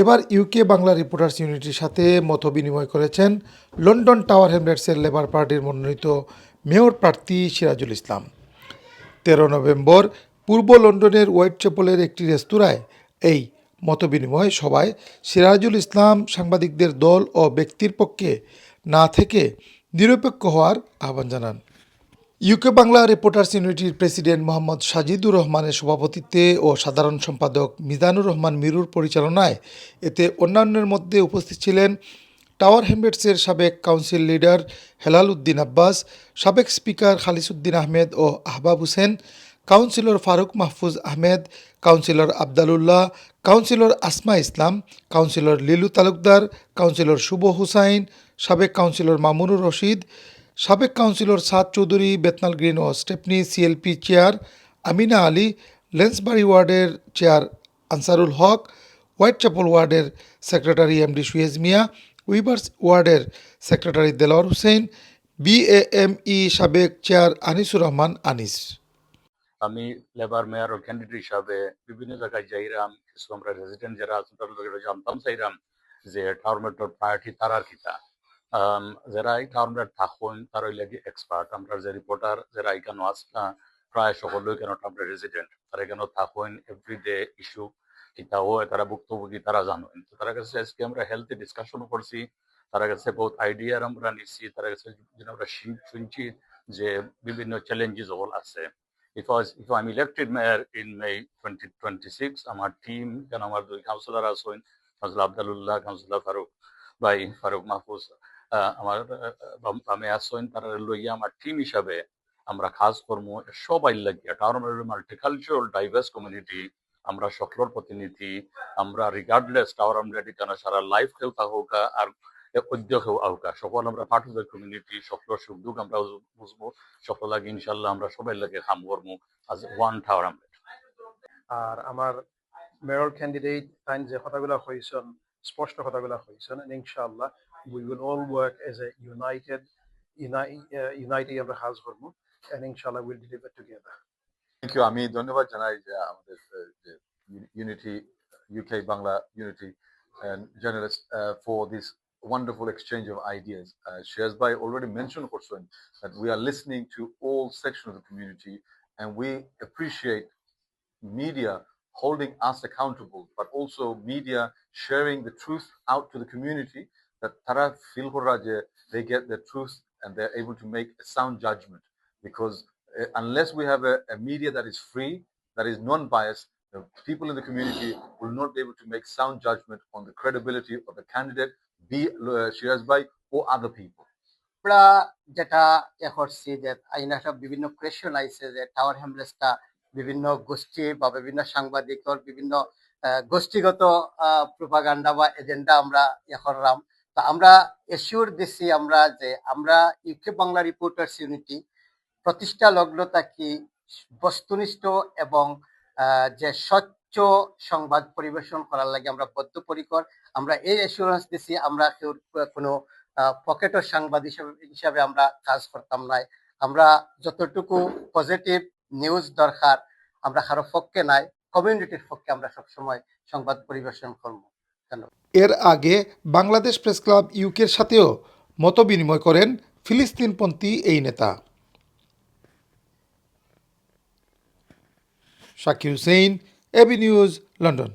এবার UK Bangla reporters ইউনিটির সাথে মত বিনিময় করেছেন লন্ডন টাওয়ার হ্যামলেটসের লেবার পার্টির মনোনীত মেয়র প্রার্থী সিরাজুল ইসলাম। তেরো নভেম্বর পূর্ব লন্ডনের হোয়াইট চ্যাপেলের একটি রেস্তোরাঁয় এই মতবিনিময় সভায় সিরাজুল ইসলাম সাংবাদিকদের দল ও ব্যক্তির পক্ষে না থেকে নিরপেক্ষ হওয়ার আহ্বান জানান। ইউকে বাংলা রিপোর্টার্স ইউনিটির প্রেসিডেন্ট মোহাম্মদ সাজিদুর রহমানের সভাপতিত্বে ও সাধারণ সম্পাদক মিজানুর রহমান মিরুর পরিচালনায় এতে অন্যান্যের মধ্যে উপস্থিত ছিলেন টাওয়ার হ্যামলেটসের সাবেক কাউন্সিল লিডার হেলাল উদ্দিন আব্বাস, সাবেক স্পিকার খালিসুদ্দিন আহমেদ ও Ahbab Hossain councillor Faruk Mahfuz Ahmed councillor Abdalullah councillor Asma Islam councillor Lilu Talukdar councillor Shuvo Hussain, সাবেক কাউন্সিলর মামুনুর রশিদ সাবেক councillor Saad Chowdhury, Bethnal Green ও Stepney CLP chair Amina Ali, Lansbury ওয়ার্ডের chair Ansarul হক Whitechapel ওয়ার্ডের secretary MD Suez Mia, Weavers ওয়ার্ডের secretary Delowar Hossain BAME সাবেক chair Anisur Rahman Anis. আমি Labour mayor candidate হিসাবে বিভিন্ন জায়গায় যাইরাম, কিছু আমরা রেজিডেন্ট যারা আছেন তাদের জানতাম, চাইরাম যে টাউন মেট্রোর প্রায়োরিটি তারার কিতা যারা মেট থাকুন এক্সপার্ট আমরা যে রিপোর্টার যারা এখানে প্রায় কেন আমরা রেজিডেন্ট তারা এখানে থাকুন এভরিডে ইস্যু কিতা হয় তারা ভুক্তভোগী তারা তো তারা কাছে আজকে আমরা হেলথে ডিসকাশন করছি তারা কাছে বহুত আমরা নিচ্ছি তারা কাছে আমরা শুনছি যে বিভিন্ন চ্যালেঞ্জেস all আছে। If I was, if I'm elected mayor in May 2026, আমার টিম কেন আমার দুই কাউন্সিলর আছেন কাউন্সিলর আবদালুল্লাহ কাউন্সিলর ফারুক ভাই ফারুক মাহফুজ আমার আমি আছেন তারা লইয়া আমার টিম হিসাবে আমরা কাজ করব সবাই লাগিয়া টাউনের মাল্টিকালচারাল ডাইভার্স কমিউনিটি আমরা সকলের প্রতিনিধি, আমরা রিগার্ডলেস টাওয়ার আমরা কেন সারা লাইফ কেউ হোক আর উদ্যোগ হোক সকল আমরা পার্ট কমিউনিটি সকলের সুখ দুঃখ আমরা বুঝব, সকল লাগে ইনশাল্লাহ আমরা সবাই লাগে কাম করব আজ ওয়ান টাওয়ার আমরা। আর আমার মেয়র ক্যান্ডিডেট তাইন যে কথাগুলো হয়েছেন স্পষ্ট কথাগুলো হয়েছেন ইনশাআল্লাহ We will all work as a united united আমরা কাজ করবো এন্ড ইনশাআল্লাহ will deliver together thank you আমি ধন্যবাদ জানাই যে আমাদের আহ, যে unity UK Bangla unity journalists uh, for this wonderful exchange of ideas. Uh, Shiraz Bhai already mentioned Khursun, that we are listening to all sections of the community and we appreciate media holding us accountable, but also media sharing the truth out to the community that Tara feel Khurraje, they get the truth and they're able to make a sound judgment because uh, unless we have a, a media that is free, that is non-biased, the people in the community will not be able to make sound judgment on the credibility of the candidate, be uh, Shiraz or other people. যেটা করছি যে আইনা সব বিভিন্ন question আইছে যে tower হ্যামলেসটা বিভিন্ন গোষ্ঠী বা বিভিন্ন সাংবাদিকর বিভিন্ন গোষ্ঠীগত প্রোপাগান্ডা বা এজেন্ডা আমরা ইয়ে করলাম তো আমরা এসিওর দিছি আমরা যে আমরা ইউকে বাংলা রিপোর্টার্স ইউনিটি প্রতিষ্ঠা লগ্ন থাকি বস্তুনিষ্ঠ এবং যে স্বচ্ছ সংবাদ পরিবেশন করার লাগে আমরা বদ্ধপরিকর আমরা এই এসিওরেন্স দিছি, আমরা কেউ কোনো পকেটের হিসাবে হিসাবে আমরা কাজ করতাম নাই। আমরা যতটুকু পজিটিভ নিউজ দরকার, আমরা কারও পক্ষে নাই কমিউনিটির পক্ষে আমরা সবসময় সংবাদ পরিবেশন করব। এর আগে বাংলাদেশ প্রেস ক্লাব ইউকের সাথেও মত বিনিময় করেন ফিলিস্তিনপন্থী এই নেতা। Shakir Hussein AB news, London.